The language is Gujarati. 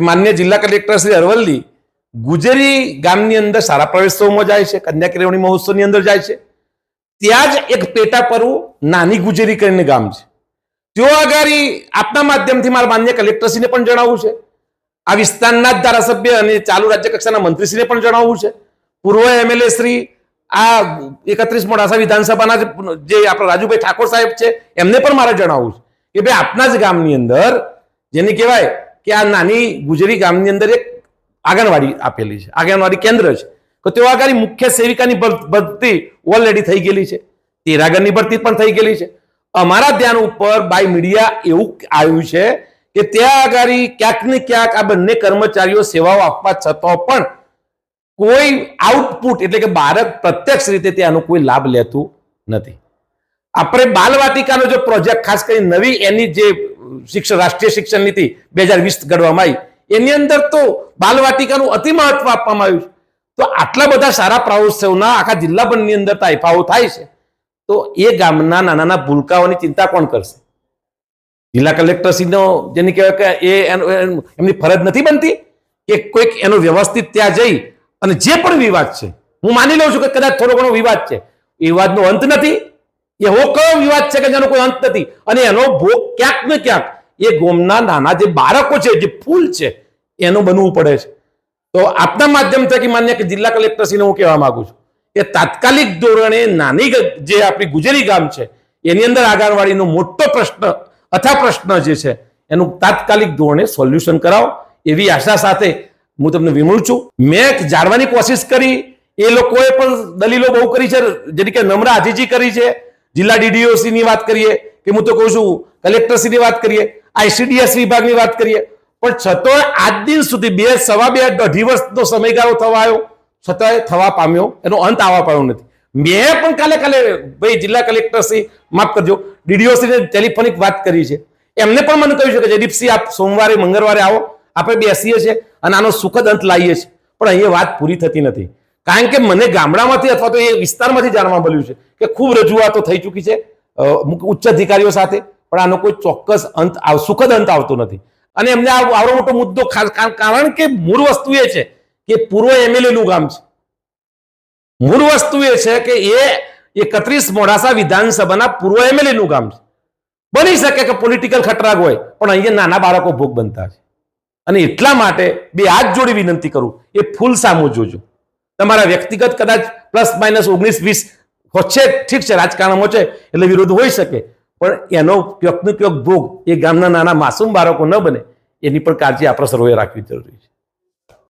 માન્ય જિલ્લા કલેક્ટર શ્રી અરવલ્લી ગુજરી ગામની અંદર સારા પ્રવેશોમાં જાય છે કન્યા કેળવણી મહોત્સવની અંદર જાય છે. ત્યાં જ એક પેટા પરવું નાની ગુજરી કરીને ગામ છે. તેઓ આગળ આપના માધ્યમથી મારા માન્ય કલેક્ટરશ્રીને પણ જણાવવું છે. આ વિસ્તારના જ ધારાસભ્ય અને ચાલુ રાજ્ય કક્ષાના મંત્રીશ્રીને પણ જણાવવું છે. પૂર્વ એમએલએ શ્રી આ એકત્રીસ મોડાસા વિધાનસભાના જે આપણા રાજુભાઈ ઠાકોર સાહેબ છે, એમને પણ મારે જણાવવું છે. કે ભાઈ આપના જ ગામની અંદર જેને કહેવાય કે આ નાની ગુજરી ગામની અંદર એક આંગણવાડી આપેલી છે, આંગણવાડી કેન્દ્ર છે. તો તેઓ આગળ મુખ્ય સેવિકાની ભરતી ઓલરેડી થઈ ગયેલી છે. તેરાગરની ભરતી પણ થઈ ગયેલી છે. અમારા ધ્યાન ઉપર બાય મીડિયા એવું આવ્યું છે કે ત્યાં આગળ ક્યાંક ને ક્યાંક આ બંને કર્મચારીઓ સેવાઓ આપવા છતાં પણ કોઈ આઉટપુટ એટલે કે બાળક પ્રત્યક્ષ રીતે ત્યાંનો કોઈ લાભ લેતું નથી. આપણે બાલવાટિકાનો જો પ્રોજેક્ટ ખાસ કરી નવી એની જે શિક્ષણ, રાષ્ટ્રીય શિક્ષણ નીતિ બે હજાર વીસ ઘડવામાં આવી. એની અંદર તો બાલવાટિકાનું અતિ મહત્વ આપવામાં આવ્યું છે. તો આટલા બધા સારા પ્રવોત્સવના આખા જિલ્લાભરની અંદર તાઇફાઓ થાય છે. તો એ ગામના નાના નાના ભૂલકાઓની ચિંતા કોણ કરશે? જિલ્લા કલેક્ટરશ્રીનો જેને કહેવાય કે એ એમની ફરજ નથી બનતી કે કોઈક એનો વ્યવસ્થિત ત્યાં જઈ અને જે પણ વિવાદ છે, હું માની લઉં છું કે કદાચ થોડો ઘણો વિવાદ છે. વિવાદનો અંત નથી. એવો કયો વિવાદ છે કે જેનો કોઈ અંત નથી? અને એનો ભોગ ક્યાંક ને ક્યાંક એ ગોમના નાના જે બાળકો છે, જે ફૂલ છે, એનું બનવું પડે છે. તો આપના માધ્યમ થકી માન્ય કે જિલ્લા કલેક્ટરશ્રીને હું કહેવા માંગુ છું કે તાત્કાલિક ધોરણે નાની જે આપણી ગુજરી ગામ છે, એની અંદર આંગણવાડીનો મોટો પ્રશ્ન, અથા પ્રશ્ન જે છે, એનું તાત્કાલિક ધોરણે સોલ્યુશન કરાવો એવી આશા સાથે હું તમને વિમળું છું. મેં જાણવાની કોશિશ કરી, એ લોકોએ પણ દલીલો બહુ કરી છે, જેની કે નમ્ર આજીજી કરી છે. જિલ્લા ડીડીઓસીની વાત કરીએ કે હું તો કહું છું કલેક્ટરશ્રી ની વાત કરીએ, આઈસીડીએસ વિભાગની વાત કરીએ, પણ છતાંય આજ દિન સુધી બે, સવા બે અઢી વર્ષનો સમયગાળો થવા આવ્યો. છતાંય થવા પામ્યો. એનો અંત આવવા પામ્યો નથી. મેં પણ કાલે કાલે, ભાઈ, જિલ્લા કલેક્ટરશ્રી, માફ કરજો ડીડીઓશ્રીને ટેલિફોનિક વાત કરી છે. એમને પણ મને કહ્યું છે કે, જયદીપસિંહ, આપ સોમવારે, મંગળવારે આવો. આપણે બેસીએ છીએ અને આનો સુખદ અંત લાવીએ છીએ. પણ અહીંયા વાત પૂરી થતી નથી. કારણ કે મને ગામડામાંથી અથવા તો એ વિસ્તારમાંથી જાણવા મળ્યું છે કે ખૂબ રજૂઆતો થઈ ચૂકી છે ઉચ્ચ અધિકારીઓ સાથે, પણ આનો કોઈ ચોક્કસ અંત સુખદ અંત આવતો નથી. અને એમને આવડો મોટો મુદ્દો કારણ- કે મૂળ વસ્તુ એ છે કે પૂર્વ એમએલએ નું ગામ છે. મૂળ વસ્તુ એ છે કે એ એકત્રીસ મોડાસા વિધાનસભાના પૂર્વ એમએલએ નું ગામ છે. બની શકે કે પોલિટિકલ ખટરાગ હોય, પણ અહીંયા નાના બાળકો ભોગ બનતા છે. અને એટલા માટે બે હાથ જોડી વિનંતી કરું, એ ફૂલ સામું જોજો. તમારા વ્યક્તિગત કદાચ પ્લસ માઇનસ ઓગણીસ, વીસ છે ઠીક છે, રાજકારણમાં છે, એટલે વિરોધ હોઈ શકે. પણ એનો ક્યોક ને ક્યોક ભોગ એ ગામના નાના માસૂમ બાળકો ન બને, એની પણ કાળજી આપણે સર્વે રાખવી જરૂરી છે.